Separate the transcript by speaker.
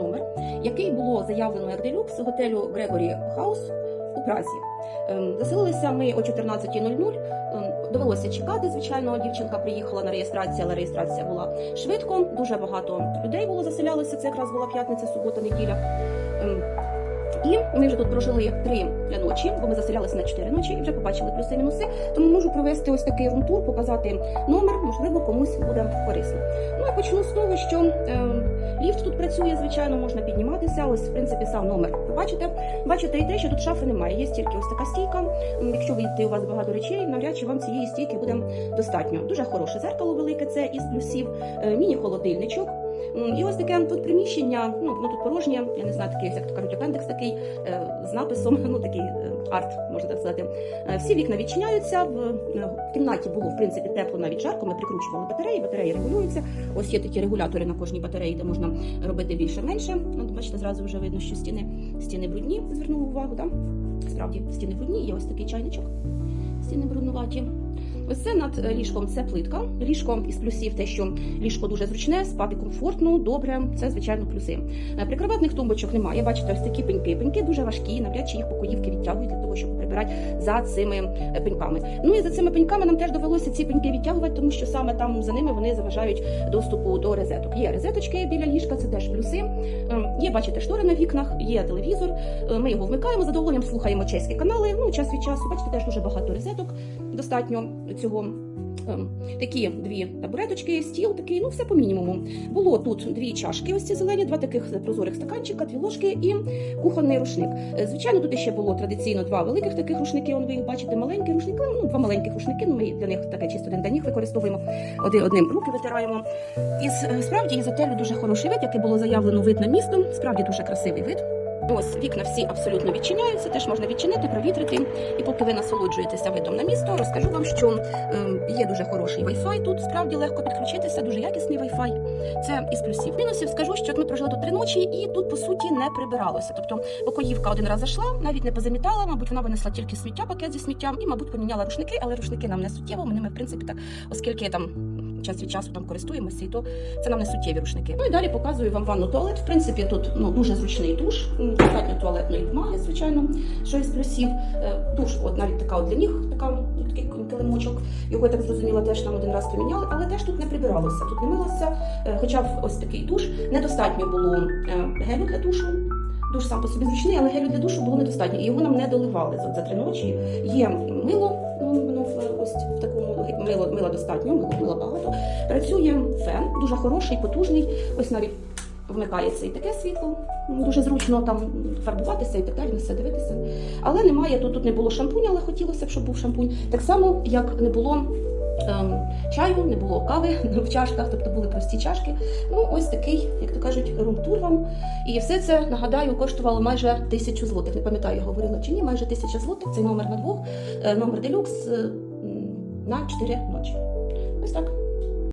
Speaker 1: номер, який було заявлено як делюкс готелю Грегорі Хаус у Празі. Ем, Заселилися ми о 14.00. Ем, Довелося чекати. Звичайно, дівчинка приїхала на реєстрацію, але реєстрація була швидко. Дуже багато людей було заселялося. Це якраз була п'ятниця, субота, неділя. Ем, І ми вже тут прожили три ночі, бо ми заселялися на чотири ночі і вже побачили плюси-мінуси. Тому можу провести ось такий румтур, показати номер, можливо, комусь буде корисно. Ну і почну з того, що ем, ліфт тут працює, звичайно, можна підніматися. Ось, в принципі, сам номер. Ви бачите, бачите і те, що тут шафи немає. Є тільки ось така стійка. Якщо вийти у вас багато речей, навряд чи вам цієї стійки буде достатньо. Дуже хороше зеркало велике, це із плюсів, е, міні-холодильничок. І ось таке тут приміщення, ну воно тут порожнє, я не знаю, такий, як то кажуть, апендекс такий е, з написом, ну такий арт, можна так сказати. Е, Всі вікна відчиняються. В е, кімнаті було в принципі тепло, навіть жарко. Ми прикручували батареї, батареї регулюються. Ось є такі регулятори на кожній батареї, де можна робити більше-менше. От бачите, зразу вже видно, що стіни стіни брудні. Звернули увагу, так? Справді стіни брудні. Є ось такий чайничок. Стіни бруднуваті. Ось це над е, ліжком це плитка. Ліжко із плюсів те, що ліжко дуже зручне, спати комфортно, добре. Це звичайно плюси. Е, Прикроватних тумбочок немає. Бачите, ось такі пеньки. Пеньки дуже важкі, навряд чи їх покоївки відтягують для того, щоб прибирати за цими е, пеньками. Ну і за цими пеньками нам теж довелося ці пеньки відтягувати, тому що саме там за ними вони заважають доступу до розеток. Є розеточки біля ліжка, це теж плюси. Е, Є, бачите, штори на вікнах, є телевізор. Ми його вмикаємо задоволенням, слухаємо чеські канали. Ну, час від часу, бачите, теж дуже багато розеток. Достатньо цього. Ем, Такі дві табуреточки, стіл такий, ну все по мінімуму. Було тут дві чашки, ось ці зелені, два таких прозорих стаканчика, дві ложки і кухонний рушник. Е, Звичайно, тут ще було традиційно два великих таких рушники. Он ви їх бачите, маленький рушник, ну два маленьких рушники. Ну ми для них таке чисто для них використовуємо. Один одним руки витираємо. І е, справді із готелю дуже хороший вид, який було заявлено вид на місто. Справді дуже красивий вид. Ось вікна всі абсолютно відчиняються, теж можна відчинити, провітрити. І поки ви насолоджуєтеся видом на місто, розкажу вам, що ем, є дуже хороший Wi-Fi тут. Справді легко підключитися, дуже якісний Wi-Fi. Це із плюсів. Мінусів скажу, що ми прожили тут три ночі, і тут по суті не прибиралося. Тобто покоївка один раз зайшла, навіть не позамітала. Мабуть, вона винесла тільки сміття, пакет зі сміттям, і, мабуть, поміняла рушники, але рушники нам не суттєво. Ми ними, в принципі, так, оскільки там. Час від часу там користуємося, і то це нам не суттєві рушники. Ну і далі показую вам ванну туалет. В принципі, тут ну дуже зручний душ, достатньо туалетної бумаги, звичайно, що із плюсів. Е, Душ, от навіть така от для ніг, така такий килимочок. Його я так зрозуміла, теж нам один раз поміняли, але теж тут не прибиралося. Тут не милося. Е, Хоча ось такий душ. Недостатньо було е, гелю для душу. Душ сам по собі зручний, але гелю для душу було недостатньо. І його нам не доливали за три ночі. Є мило, мило, мила достатньо, мило, мила багато. Працює фен, дуже хороший, потужний. Ось навіть вмикається і таке світло. Дуже зручно там фарбуватися і так далі, все дивитися. Але немає тут, тут не було шампуня, але хотілося б, щоб був шампунь. Так само, як не було. ем, Чаю не було кави в чашках, тобто були прості чашки. Ну, ось такий, як то кажуть, румтур вам. І все це нагадаю коштувало майже тисячу злотих. Не пам'ятаю, говорила чи ні, майже тисяча злотих. Цей номер на двох, е, номер делюкс е, на 4 ночі. Ось так.